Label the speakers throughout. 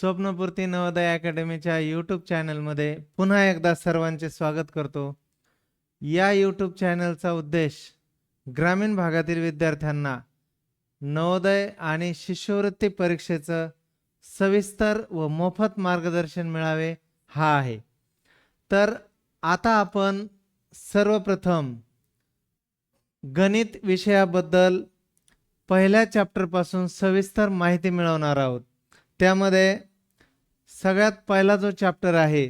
Speaker 1: स्वप्नपूर्ती Navodaya अकॅडमीच्या YouTube चॅनलमध्ये पुन्हा एकदा सर्वांचे स्वागत करतो. या यूट्यूब चॅनलचा उद्देश ग्रामीण भागातील विद्यार्थ्यांना नवोदय आणि शिष्यवृत्ती परीक्षेचं सविस्तर व मोफत मार्गदर्शन मिळावे हा आहे. तर आता आपण सर्वप्रथम गणित विषयाबद्दल पहिल्या चॅप्टरपासून सविस्तर माहिती मिळवणार आहोत. त्यामध्ये सगळ्यात पहिला जो चॅप्टर आहे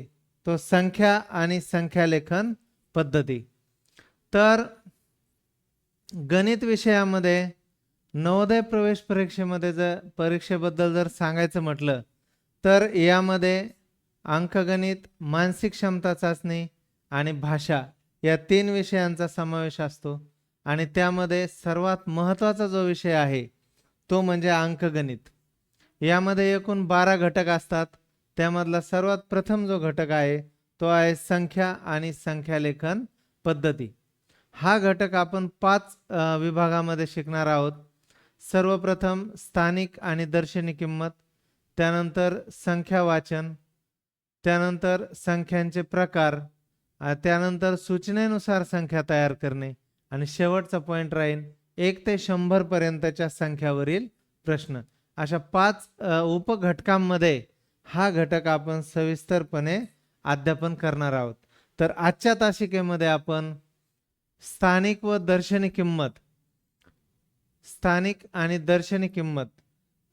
Speaker 1: तो संख्या आणि संख्यालेखन पद्धती. तर गणित विषयामध्ये नवोदय प्रवेश परीक्षेमध्ये जर परीक्षेबद्दल जर सांगायचं म्हटलं तर यामध्ये अंकगणित मानसिक क्षमता चाचणी आणि भाषा या तीन विषयांचा समावेश असतो. आणि त्यामध्ये सर्वात महत्त्वाचा जो विषय आहे तो म्हणजे अंकगणित. यामध्ये एकूण बारा घटक असतात. त्यामधला सर्वात प्रथम जो घटक आहे तो आहे संख्या आणि संख्यालेखन पद्धती. हा घटक आपण पाच विभागामध्ये शिकणार आहोत. सर्वप्रथम स्थानिक आणि दर्शनी किंमत त्यानंतर संख्या वाचन त्यानंतर संख्यांचे प्रकार त्यानंतर सूचनेनुसार संख्या तयार करणे आणि शेवटचा पॉईंट राहील एक ते शंभरपर्यंतच्या संख्यावरील प्रश्न. अशा पाच उपघटकांमध्ये हा घटक आपण सविस्तरपणे अध्यापन करणार आहोत. तर आजच्या तासिकेमध्ये आपण स्थानिक व दर्शनी किंमत स्थानिक आणि दर्शनी किंमत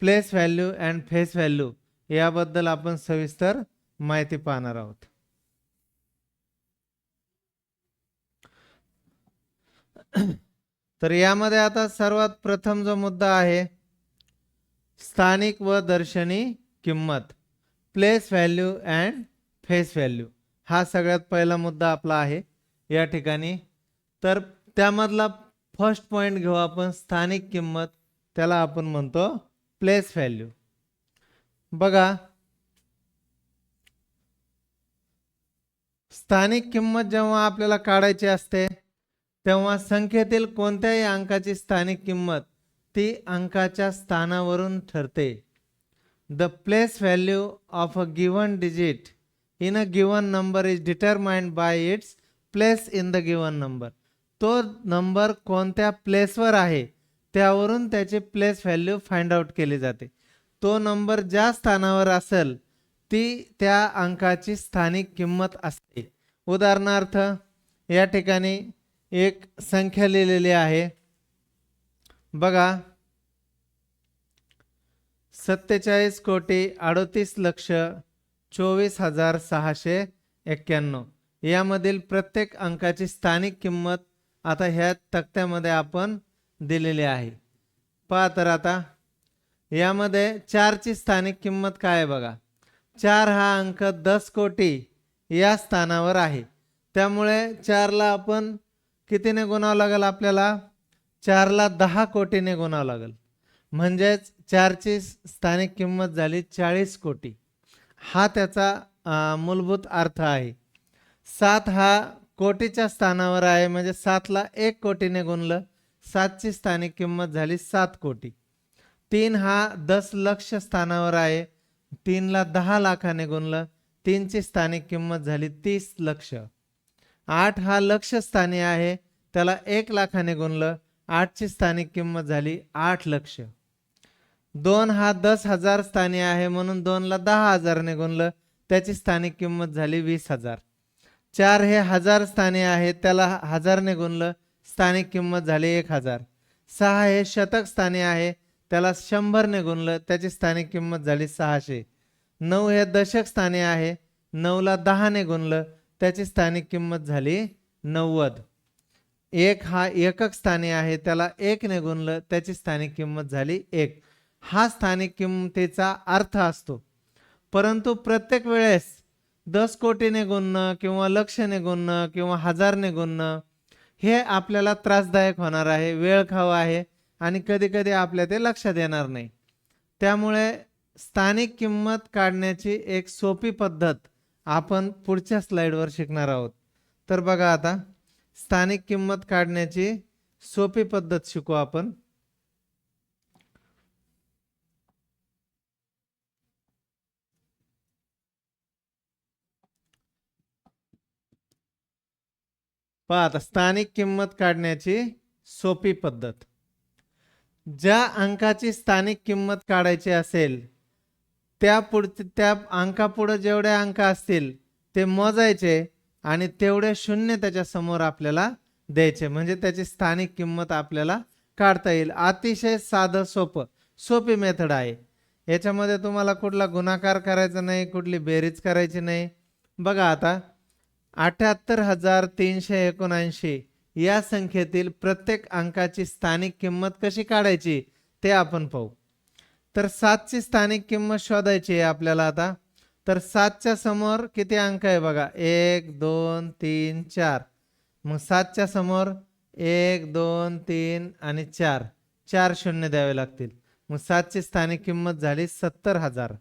Speaker 1: place value and face value याबद्दल आपण सविस्तर माहिती पाहणार आहोत. तर यामध्ये आता सर्वात प्रथम जो मुद्दा आहे स्थानिक व दर्शनी किंमत. Place value and face value हा सगळ्यात पहिला मुद्दा आपला आहे या ठिकाणी. तर त्यामधला फर्स्ट पॉईंट घेऊ आपण स्थानिक किंमत. त्याला आपण म्हणतो प्लेस व्हॅल्यू बघा. स्थानिक किंमत जेव्हा आपल्याला काढायची असते तेव्हा संख्येतील कोणत्याही अंकाची स्थानिक किंमत ती अंकाच्या स्थानावरून ठरते. The place value of a given digit in a given number is determined by its place in the given number तो नंबर कोणत्या प्लेसवर आहे त्यावरून त्याची प्लेस व्हॅल्यू फाइंड आउट केली जाते. तो नंबर ज्या स्थानावर असेल ती त्या अंकाची स्थानिक किंमत असते. उदाहरणार्थ या ठिकाणी एक संख्या लिहिलेली आहे. बघा सत्तेचाळीस कोटी अडोतीस लक्ष चोवीस हजार सहाशे एक्क्याण्णव. यामधील प्रत्येक अंकाची स्थानिक किंमत आता ह्या तक्त्यामध्ये आपण दिलेली आहे. पहा तर आता यामध्ये चारची स्थानिक किंमत काय आहे बघा. चार हा अंक दस कोटी या स्थानावर आहे. त्यामुळे चारला आपण कितीने गुणावं लागेल आपल्याला? चारला दहा कोटीने गुणावं लागेल. म्हणजेच चारची स्थानिक किंमत झाली चाळीस कोटी. हा त्याचा मूलभूत अर्थ आहे. सात हा कोटीच्या स्थानावर आहे म्हणजे सातला एक कोटीने गुणलं सातची स्थानिक किंमत झाली सात कोटी. तीन हा दस लक्ष स्थानावर आहे तीनला दहा लाखाने गुणलं तीनची स्थानिक किंमत झाली तीस लक्ष. आठ हा लक्ष स्थानी आहे त्याला एक लाखाने गुणलं आठची स्थानिक किंमत झाली आठ लक्ष. दोन हा दस हजार स्थानी आहे म्हणून दोनला दहा हजारने गुणलं त्याची स्थानिक किंमत झाली वीस हजार. चार हे हजार स्थानी आहे त्याला हजारने गुणलं स्थानिक किंमत झाली एक हजार. सहा हे शतक स्थानी आहे त्याला शंभरने गुणलं त्याची स्थानिक किंमत झाली सहाशे. नऊ हे दशक स्थानी आहे नऊला दहाने गुणलं त्याची स्थानिक किंमत झाली नव्वद. एक हा एकक स्थानी आहे त्याला एकने गुणलं त्याची स्थानिक किंमत झाली एक. हा स्थानिक किंमतीचा अर्थ असतो. परंतु प्रत्येक वेळेस दस कोटीने गुणणं किंवा लक्षने गुणणं किंवा हजारने गुणणं हे आपल्याला त्रासदायक होणार आहे वेळ खावा आहे आणि कधीकधी आपल्या ते लक्षात येणार नाही. त्यामुळे स्थानिक किंमत काढण्याची एक सोपी पद्धत आपण पुढच्या स्लाईडवर शिकणार आहोत. तर बघा आता स्थानिक किंमत काढण्याची सोपी पद्धत शिकू आपण. पहा आता स्थानिक किंमत काढण्याची सोपी पद्धत. ज्या अंकाची स्थानिक किंमत काढायची असेल त्या पुढचे त्या अंकापुढं जेवढे अंक असतील ते मोजायचे आणि तेवढे शून्य त्याच्यासमोर आपल्याला द्यायचे. म्हणजे त्याची स्थानिक किंमत आपल्याला काढता येईल. अतिशय साधं सोपं सोपी मेथड आहे. याच्यामध्ये तुम्हाला कुठला गुणाकार करायचा नाही कुठली बेरीज करायची नाही. बघा आता अठ्याहत्तर हजार तीनशे एकोणऐंशी या संख्येतील प्रत्येक अंकाची स्थानिक किंमत कशी काढायची ते आपण पाहू. तर सातची स्थानिक किंमत शोधायची आहे आपल्याला आता. तर सातच्या समोर किती अंक आहे बघा. एक दोन तीन चार. मग सातच्या समोर एक दोन तीन आणि चार. चार शून्य द्यावे लागतील. मग सातची स्थानिक किंमत झाली सत्तर हजार.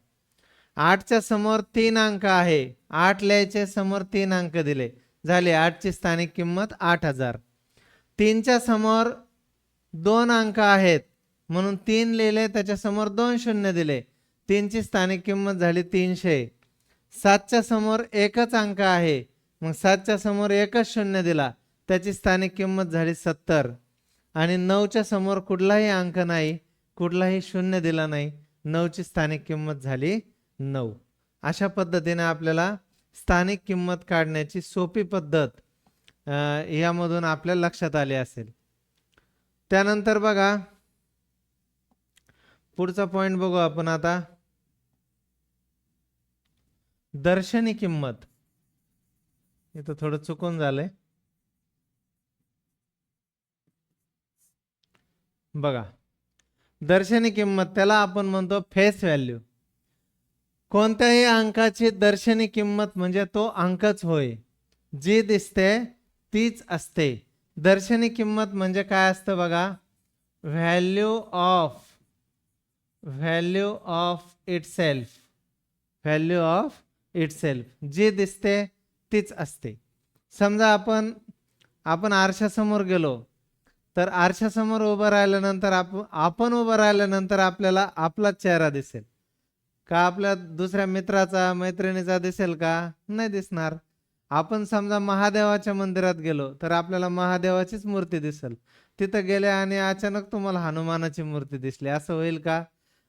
Speaker 1: आठच्या समोर तीन अंक आहे. आठ लिहायचे समोर तीन अंक दिले. झाले आठची स्थानिक किंमत आठ हजार. तीनच्या समोर दोन अंक आहेत. म्हणून तीन लिहिले त्याच्यासमोर दोन शून्य दिले. तीनची स्थानिक किंमत झाली तीनशे. सातच्या समोर एकच अंक आहे. मग सातच्या समोर एकच शून्य दिला. त्याची स्थानिक किंमत झाली सत्तर. आणि नऊच्या समोर कुठलाही अंक नाही कुठलाही शून्य दिला नाही नऊची स्थानिक किंमत झाली नऊ. अशा पद्धतीने आपल्याला स्थानिक किंमत काढण्याची सोपी पद्धत यामधून आपल्या लक्षात आली असेल. त्यानंतर बघा पुढचा पॉइंट बघू आपण आता. दर्शनी किंमत. इथं थोडं चुकून झालंय. बघा दर्शनी किंमत त्याला आपण म्हणतो फेस व्हॅल्यू कोणत्याही अंकाची दर्शनी किंमत म्हणजे तो अंकच होय. जी दिसते तीच असते. दर्शनी किंमत म्हणजे काय असतं बघा? Value of value of itself value of itself जी दिसते तीच असते. समजा आपण आपण आरशासमोर गेलो तर आरशासमोर उभं राहिल्यानंतर आपण आपण उभं राहिल्यानंतर आपल्याला आपलाच चेहरा दिसेल. का आपल्या दुसऱ्या मित्राचा मैत्रिणीचा दिसेल का? नाही दिसणार. आपण समजा महादेवाच्या मंदिरात गेलो तर आपल्याला महादेवाचीच मूर्ती दिसेल. तिथं गेले आणि अचानक तुम्हाला हनुमानाची मूर्ती दिसली. असं होईल का?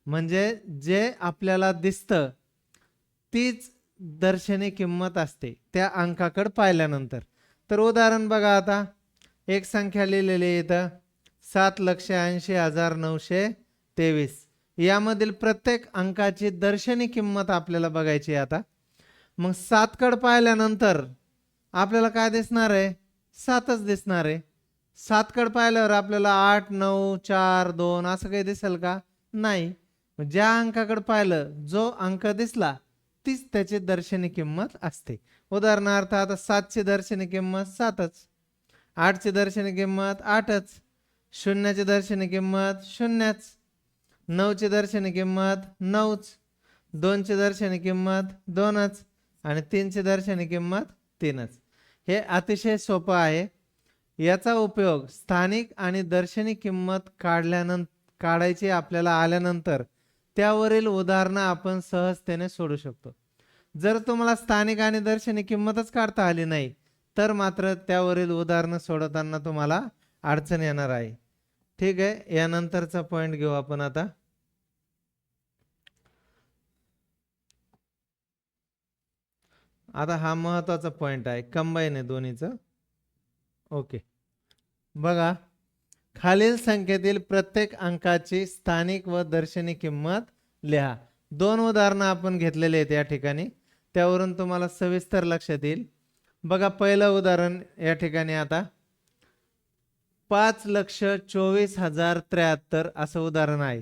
Speaker 1: म्हणजे जे आपल्याला दिसतं तीच दर्शनी किंमत असते त्या अंकाकडे पाहिल्यानंतर. तर उदाहरण बघा आता. एक संख्या लिहिलेली इथं. सात लक्ष ऐंशी हजार नऊशे तेवीस. यामधील प्रत्येक अंकाची दर्शनी किंमत आपल्याला बघायची आहे आता. मग सातकड पाहिल्यानंतर आपल्याला काय दिसणार आहे? सातच दिसणार आहे. सातकड पाहिल्यावर आपल्याला आठ नऊ चार दोन असं काही दिसेल का? नाही. ज्या अंकाकडे पाहिलं जो अंक दिसला तीच त्याची दर्शनी किंमत असते. उदाहरणार्थ आता सातची दर्शनी किंमत सातच. आठची दर्शनी किंमत आठच. शून्याची दर्शनी किंमत शून्यच. नऊची दर्शनी किंमत नऊच. दोनची दर्शनी किंमत दोनच. आणि तीनची दर्शनी किंमत तीनच. हे अतिशय सोपं आहे. याचा उपयोग स्थानिक आणि दर्शनी किंमत काढल्यानंतर काढायची आपल्याला आल्यानंतर त्यावरील उदाहरणं आपण सहजतेने सोडू शकतो. जर तुम्हाला स्थानिक आणि दर्शनी किंमतच काढता आली नाही तर मात्र त्यावरील उदाहरणं सोडवताना तुम्हाला अडचण येणार आहे. ठीक आहे. यानंतरचा पॉइंट घेऊ आपण आता. आता हा महत्त्वाचा पॉइंट आहे. कंबाईन आहे दोन्हीचं. ओके बघा खालील संख्येतील प्रत्येक अंकाची स्थानिक व दर्शनी किंमत लिहा. दोन उदाहरणं आपण घेतलेले आहेत या ठिकाणी. त्यावरून तुम्हाला सविस्तर लक्षात येईल. बघा पहिलं उदाहरण या ठिकाणी आता. पाच लक्ष चोवीस हजार त्र्याहत्तर असं उदाहरण आहे.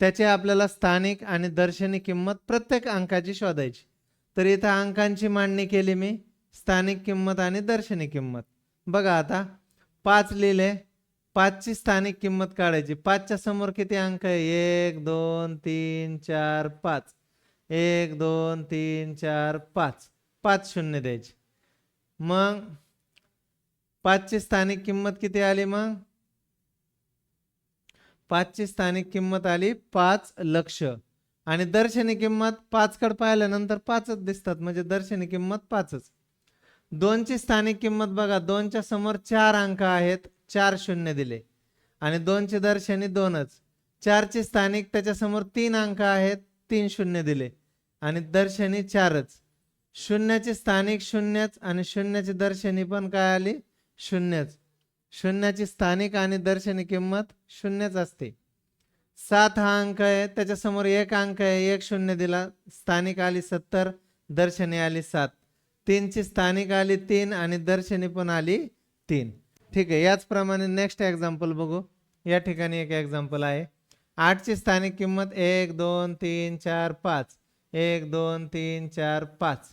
Speaker 1: त्याची आपल्याला स्थानिक आणि दर्शनी किंमत प्रत्येक अंकाची शोधायची. तर इथं अंकांची मांडणी केली मी. स्थानिक किंमत आणि दर्शनी किंमत. बघा आता पाच लिहिले पाचची स्थानिक किंमत काढायची. पाचच्या समोर किती अंक आहे? एक दोन तीन चार पाच. एक दोन तीन चार पाच. पाच शून्य द्यायचे. मग पाचची स्थानिक किंमत किती आली मग? पाचची स्थानिक किंमत आली पाच लक्ष. आणि दर्शनी किंमत पाचकड पाहिल्यानंतर पाचच दिसतात. म्हणजे दर्शनी किंमत पाचच. दोनची स्थानिक किंमत बघा. दोनच्या समोर चार अंक आहेत. चार शून्य दिले. आणि दोनचे दर्शनी दोनच. चारची स्थानिक त्याच्यासमोर तीन अंक आहेत. तीन शून्य दिले. आणि दर्शनी चारच. शून्याची स्थानिक शून्यच आणि शून्याची दर्शनी पण काय आली? शून्यच. शून्याची स्थानिक आणि दर्शनी किंमत शून्यच असते. सात हा अंक आहे त्याच्यासमोर एक अंक आहे एक शून्य दिला स्थानिक आली सत्तर दर्शनी आली सात. तीनची स्थानिक आली तीन आणि दर्शनी पण आली तीन. ठीक आहे याचप्रमाणे नेक्स्ट एक्झाम्पल बघू. या ठिकाणी एक एक्झाम्पल आहे. आठची स्थानिक किंमत एक दोन तीन चार पाच. एक दोन तीन चार पाच.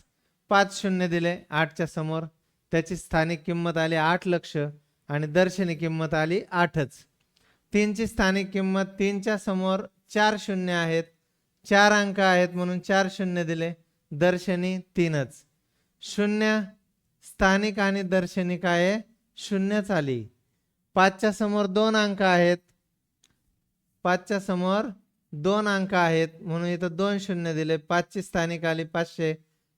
Speaker 1: पाच शून्य दिले आठच्या समोर. त्याची स्थानिक किंमत आली आठ लक्ष आणि दर्शनी किंमत आली आठच. तीनची स्थानिक किंमत तीनच्या समोर चार शून्य आहेत. चार अंक आहेत म्हणून चार शून्य दिले. दर्शनी तीनच. शून्य स्थानिक आणि दर्शनी काय आहे? शून्यच आली. पाचच्या समोर दोन अंक आहेत. पाचच्या समोर दोन अंक आहेत म्हणून इथं दोन शून्य दिले. पाचची स्थानिक आली पाचशे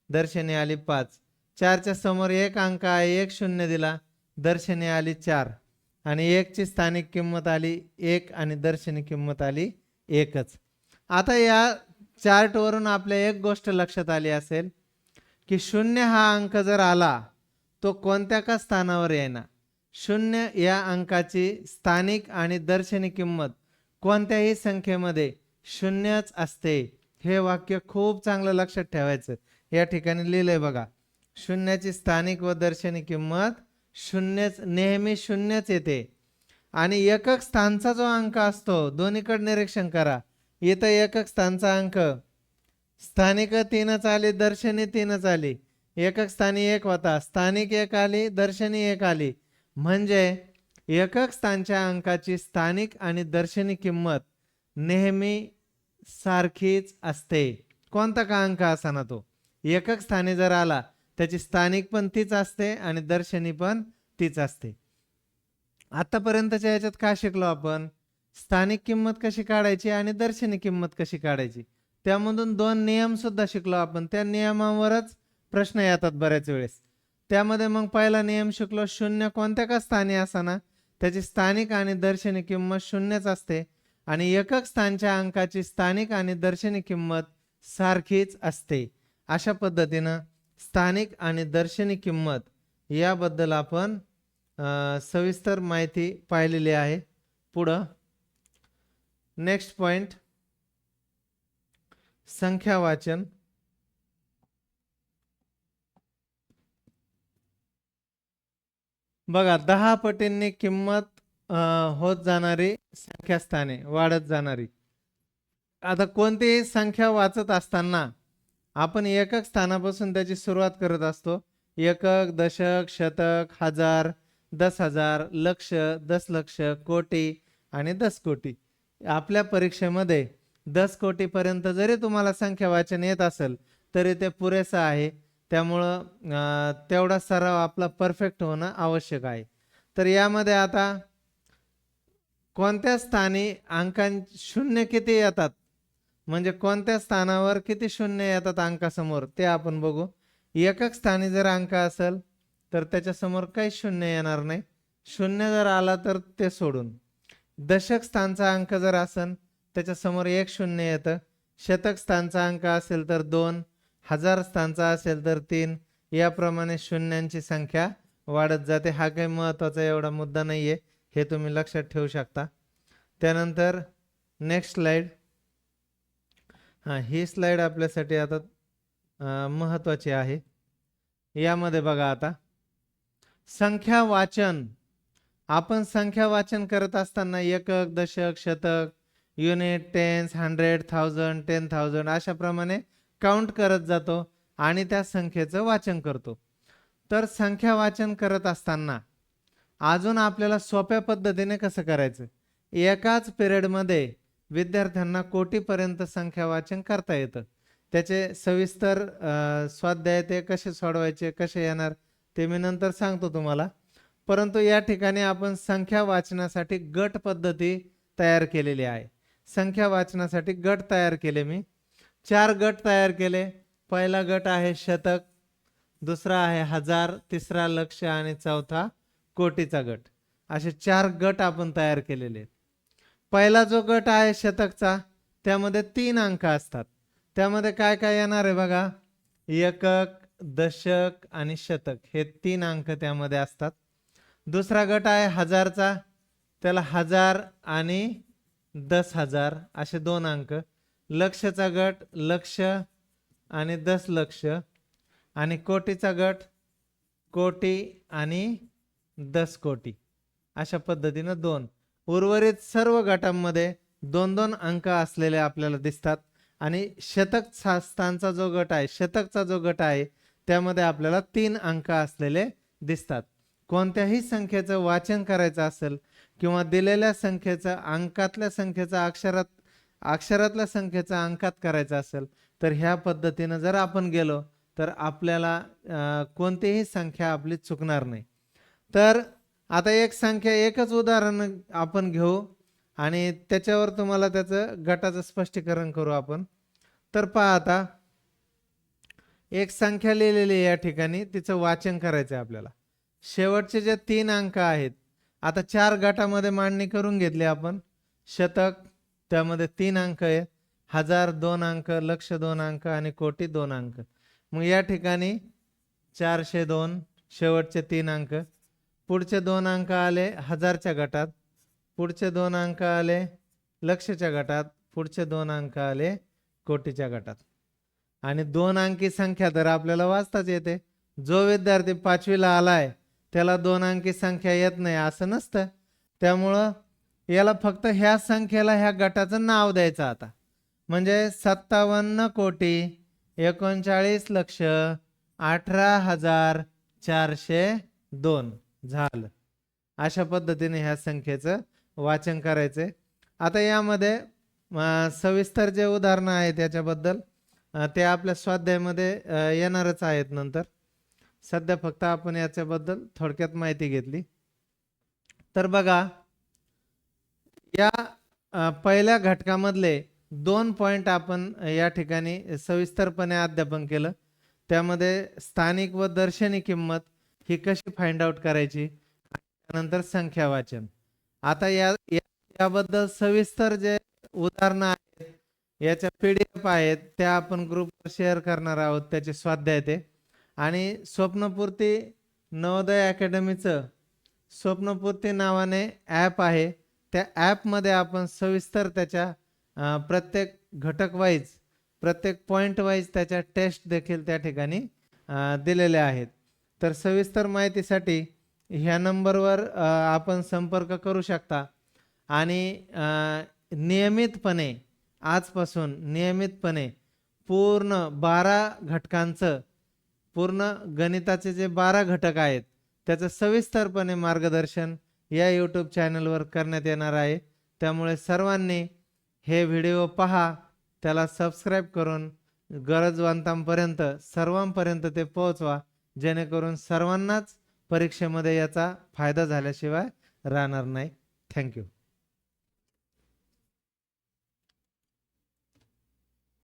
Speaker 1: दर्शनी आली पाच. चारच्या समोर एक अंक आहे एक शून्य दिला. दर्शनी आली चार. आणि एकची स्थानिक किंमत आली एक आणि दर्शनी किंमत आली एकच. आता या चार्टवरून आपल्या एक गोष्ट लक्षात आली असेल की शून्य हा अंक जर आला तो कोणत्या का स्थानावर येणार शून्य या अंकाची स्थानिक आणि दर्शनी किंमत कोणत्याही संख्येमध्ये शून्यच असते. हे वाक्य खूप चांगलं लक्षात ठेवायचं. या ठिकाणी लिहिलंय बघा. शून्याची स्थानिक व दर्शनी किंमत शून्यच नेहमी शून्यच येते. आणि एकक स्थानचा जो अंक असतो दोन्हीकडे निरीक्षण करा. इथं एकक स्थानचा अंक. स्थानिक तीनच आली दर्शनी तीनच आली. एकक स्थानी एक होता. स्थानिक एक आली दर्शनी एक आली. म्हणजे एकक स्थानच्या अंकाची स्थानिक आणि दर्शनी किंमत नेहमी सारखीच असते. कोणता का अंक असा ना तो? एकक स्थानी जर आला त्याची स्थानिक पण तीच असते आणि दर्शनी पण तीच असते. आतापर्यंतच्या याच्यात काय शिकलो आपण? स्थानिक किंमत कशी काढायची आणि दर्शनी किंमत कशी काढायची? त्यामधून दोन नियम सुद्धा शिकलो आपण. त्या नियमावरच प्रश्न येतात बऱ्याच वेळेस. त्यामध्ये मग पहिला नियम शिकलो शून्य कोणत्या का स्थानी असाना? त्याची स्थानिक आणि दर्शनी किंमत शून्यच असते आणि एकक स्थानच्या अंकाची स्थानिक आणि दर्शनी किंमत सारखीच असते. अशा पद्धतीनं स्थानिक आणि दर्शनी किंमत याबद्दल आपण सविस्तर माहिती पाहिलेली आहे. पुढं. नेक्स्ट पॉइंट संख्या वाचन. बघा दहा पटींनी किंमत होत जाणारी संख्यास्थाने वाढत जाणारी. आता कोणतीही संख्या वाचत असताना आपण एकक स्थानापासून त्याची सुरुवात करत असतो. एकक दशक शतक हजार दस हजार लक्ष दशलक्ष कोटी आणि दस कोटी आपल्या परीक्षेमध्ये दस कोटीपर्यंत जरी तुम्हाला संख्या वाचन येत असेल तरी ते पुरेसं आहे. त्यामुळं तेवढा सराव आपला परफेक्ट होणं आवश्यक आहे. तर यामध्ये आता कोणत्या स्थानी अंकां शून्य किती येतात? म्हणजे कोणत्या स्थानावर किती शून्य येतात अंकासमोर ते आपण बघू. एकक स्थानी जर अंक असेल तर त्याच्यासमोर काही शून्य येणार नाही. शून्य जर आला तर ते सोडून. दशक स्थानचा अंक जर असेल त्याच्यासमोर एक शून्य येतं. शतक स्थानचा अंक असेल तर दोन हजार स्थानचा असेल तर तीन. याप्रमाणे शून्यांची संख्या वाढत जाते. हा काही महत्त्वाचा एवढा मुद्दा नाही आहे हे तुम्ही लक्षात ठेवू शकता. त्यानंतर नेक्स्ट स्लाईड हां ही स्लाईड आपल्यासाठी आता महत्त्वाची आहे. यामध्ये बघा आता. संख्या वाचन. आपण संख्या वाचन करत असताना एकक दशक शतक unit tens hundred thousand ten thousand अशाप्रमाणे काउंट करत जातो आणि त्या संख्येचं वाचन करतो. तर संख्या वाचन करत असताना अजून आपल्याला सोप्या पद्धतीने कसं करायचं? एकाच पिरियडमध्ये विद्यार्थ्यांना कोटीपर्यंत संख्या वाचन करता येतं. त्याचे सविस्तर स्वाध्याय ते कसे सोडवायचे कसे येणार ते मी नंतर सांगतो तुम्हाला. परंतु या ठिकाणी आपण संख्या वाचनासाठी गट पद्धती तयार केलेली आहे. संख्या वाचनासाठी गट तयार केले मी. चार गट तयार केले. पहिला गट आहे शतक दुसरा आहे हजार तिसरा लक्ष आणि चौथा कोटीचा गट. असे चार गट आपण तयार केलेले आहेत. पहिला जो गट आहे शतकचा त्यामध्ये तीन अंक असतात. त्यामध्ये काय काय येणार आहे बघा? एकक दशक आणि शतक हे तीन अंक त्यामध्ये असतात. दुसरा गट आहे हजारचा त्याला हजार आणि दस हजार असे दोन अंक. लक्षचा गट लक्ष आणि दस लक्ष आणि कोटीचा गट कोटी आणि दस कोटी अशा पद्धतीनं दोन. उर्वरित सर्व गटांमध्ये दोन दोन अंक असलेले आपल्याला दिसतात. आणि शतक स्थानचा जो गट आहे शतकचा जो गट आहे त्यामध्ये आपल्याला तीन अंक असलेले दिसतात. कोणत्याही संख्येचं वाचन करायचं असेल किंवा दिलेल्या संख्येचं अंकातल्या संख्येचं अक्षरात अक्षरातल्या संख्येचं अंकात करायचं असेल तर ह्या पद्धतीनं जर आपण गेलो तर आपल्याला कोणतीही संख्या आपली चुकणार नाही. तर आता एक संख्या एकच उदाहरण आपण घेऊ आणि त्याच्यावर तुम्हाला त्याचं गटाचं स्पष्टीकरण करू आपण. तर पहा आता एक संख्या लिहिलेली आहे या ठिकाणी तिचं वाचन करायचं आहे आपल्याला. शेवटचे जे तीन अंक आहेत आता चार गटामध्ये मांडणी करून घेतली आपण. शतक त्यामध्ये तीन अंक आहेत. हजार दोन अंक लक्ष दोन अंक आणि कोटी दोन अंक. मग या ठिकाणी चारशे दोन शेवटचे तीन अंक. पुढचे दोन अंक आले हजारच्या गटात पुढचे दोन अंक आले लक्षच्या गटात पुढचे दोन अंक आले कोटीच्या गटात. आणि दोन अंकी संख्या तर आपल्याला वाचताच येते. जो विद्यार्थी पाचवीला आलाय त्याला दोन अंकी संख्या येत नाही असं नसतं. त्यामुळं याला फक्त ह्या संख्येला ह्या गटाचं नाव द्यायचं आता. म्हणजे सत्तावन्न कोटी एकोणचाळीस लक्ष अठरा हजार चारशे दोन. झालं. अशा पद्धतीने ह्या संख्येचं वाचन करायचंय. आता यामध्ये सविस्तर जे उदाहरणं आहेत याच्याबद्दल ते आपल्या स्वाध्यायामध्ये येणारच आहेत नंतर. सध्या फक्त आपण याच्याबद्दल थोडक्यात माहिती घेतली. तर बघा या पहिल्या घटकामधले दोन पॉइंट आपण या ठिकाणी सविस्तरपणे अध्यापन केलं. त्यामध्ये स्थानिक व दर्शनी किंमत ही कशी फाइंड आउट करायची? त्यानंतर संख्या वाचन. आता या या- याबद्दल सविस्तर जे उदाहरणं आहेत याच्या पी डी एफ आहेत त्या आपण ग्रुपवर शेअर करणार आहोत त्याचे स्वाध्याय ते. आणि स्वप्नपूर्ती नवोदय अकॅडमीचं स्वप्नपूर्ती नावाने ॲप आहे. त्या ॲपमध्ये आपण सविस्तर त्याच्या प्रत्येक घटक वाईज प्रत्येक पॉईंट वाईज त्याच्या टेस्ट देखील त्या ठिकाणी दिलेल्या आहेत. तर सविस्तर माहितीसाठी ह्या नंबरवर आपण संपर्क करू शकता. आणि नियमितपणे आजपासून नियमितपणे पूर्ण बारा घटकांचं पूर्ण गणिताचे जे बारा घटक आहेत त्याचं सविस्तरपणे मार्गदर्शन या यूट्यूब चॅनलवर करण्यात येणार आहे. त्यामुळे सर्वांनी हे व्हिडिओ पहा त्याला सबस्क्राईब करून गरजवंतांपर्यंत सर्वांपर्यंत ते पोहोचवा. जेणेकरून सर्वांनाच परीक्षेमध्ये याचा फायदा झाल्याशिवाय राहणार नाही. थँक्यू.